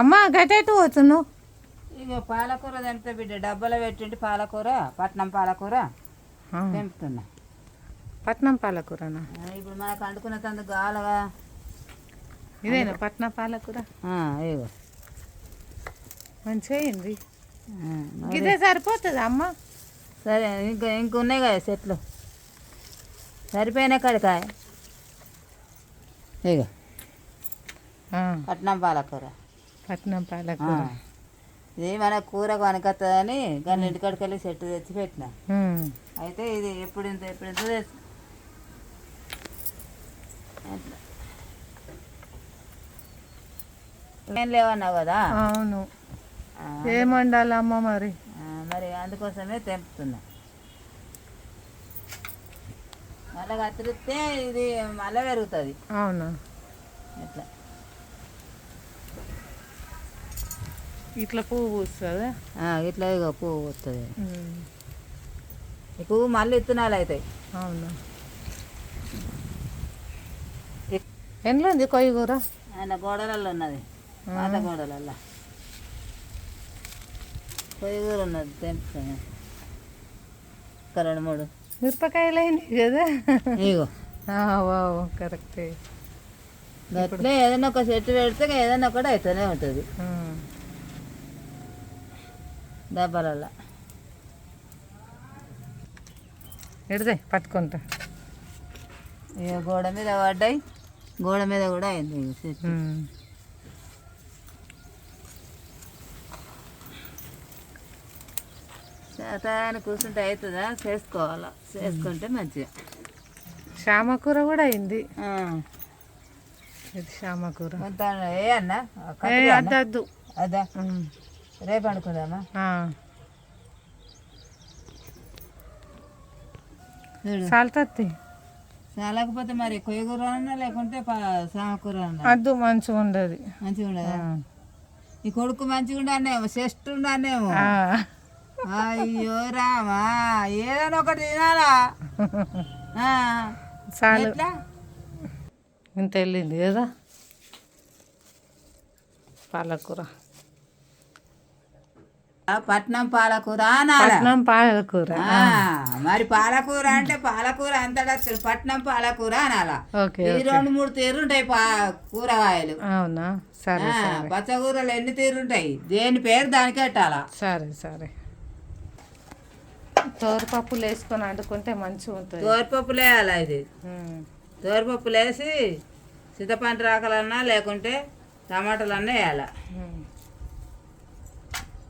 అమ్మ గటెటు పోతున్నావు? ఇక పాలకూర తెంపితే బిడ్డ డబ్బాలో పెట్టింటి పాలకూర పట్నం పాలకూర తెంపుతున్నా పట్నం పాలకూరనా? ఇప్పుడు మనకు అంటుకున్న తందుకు కావాలగా ఇదేనా పట్నం పాలకూర? ఇగో. మంచిగా అయింది. ఇదే సరిపోతుంది అమ్మ? సరే ఇంకా ఇంక ఉన్నాయి కదా చెట్లు సరిపోయినా కడికాయ. ఇగో. పట్నం పాలకూర. పట్నం. పాలకూర ఇది మన కూర కొనకత్తదని కానీ ఇంటికాడికి వెళ్ళి చెట్టు తెచ్చి పెట్టిన. అయితే ఇది ఎప్పుడు ఇంత ఎప్పుడు ఇంత. ఏం లేవన్నావు కదా? అవును. ఆ, ఏం వండాలి అమ్మ మరి? మరి అందుకోసమే తెంపుతున్నా. మళ్ళీ కత్తిరిస్తే ఇది మళ్ళీ పెరుగుతుంది. అవునా? ఇట్లా ఇట్లా పువ్వు పూస్తుందా? ఇట్లా ఇగో పువ్వు వస్తుంది ఉమ్. ఈ పువ్వు మళ్ళీ ఇత్తనాలు అవుతాయి అవునా? ఎట్లా ఉంది కొయ్య కూర? ఆయన గోడలలో ఉన్నది. పాత గోడలల్లో. పొయ్యి కూడా ఉన్నది తెంపుతాను. ఒక రెండు మూడు. మిరపకాయలు అయినాయి కదా? ఇగో. కరెక్టే. అట్లే ఏదైనా ఒక చెట్టు పెడితే ఇక ఏదైనా ఒకటి అవుతూనే ఉంటుంది. ఉమ్. డబ్బాలల్లో ఎడదే పట్టుకుంటా. ఇక గోడ మీద పడ్డాయి. గోడ మీద కూడా అయింది. శాతాన్ని కూర్చుంటే అవుతుందా చేసుకోవాలా? చేసుకుంటే మంచిగా. శ్యామకూర కూడా అయింది. ఇది శ్యామకూర. అన్న? ఏ అద్దద్దు. అదా. రేపు అనుకుందామా? సాల్తత్తి చాలకపోతే మరి కొయ్య కూర అన్నా లేకుంటే సామకూర అన్నా అద్దు మంచిగా ఉండదు. మంచిగా ఉండదా? ఈ కొడుకు మంచిగా ఉండనేమో చెస్ట్ ఉండనేమో. అయ్యో రామా ఏదైనా ఒకటి తినాలా. చాలు. ఇంత వెళ్ళింది కదా? పాలకూర. పట్నం పాలకూర పట్నం పాలకూర మరి పాలకూర అంటే పాలకూర అంతటా. పట్నం పాలకూర అనాలా? ఈ రెండు మూడు తీరుంటాయి పా కూరగాయలు. అవునా? సరే పచ్చకూరలు ఎన్ని తీరుంటాయి దేని పేరు దానికి పెట్టాలా సరే సరే. తోరపప్పులు వేసుకొని వండుకుంటే మంచిగా ఉంటుంది. తోరపప్పు వేయాలి ఇది. తోరపప్పులు వేసి చింతపండు రాకలన్నా లేకుంటే టమాటాలు అన్నా వేయాలి.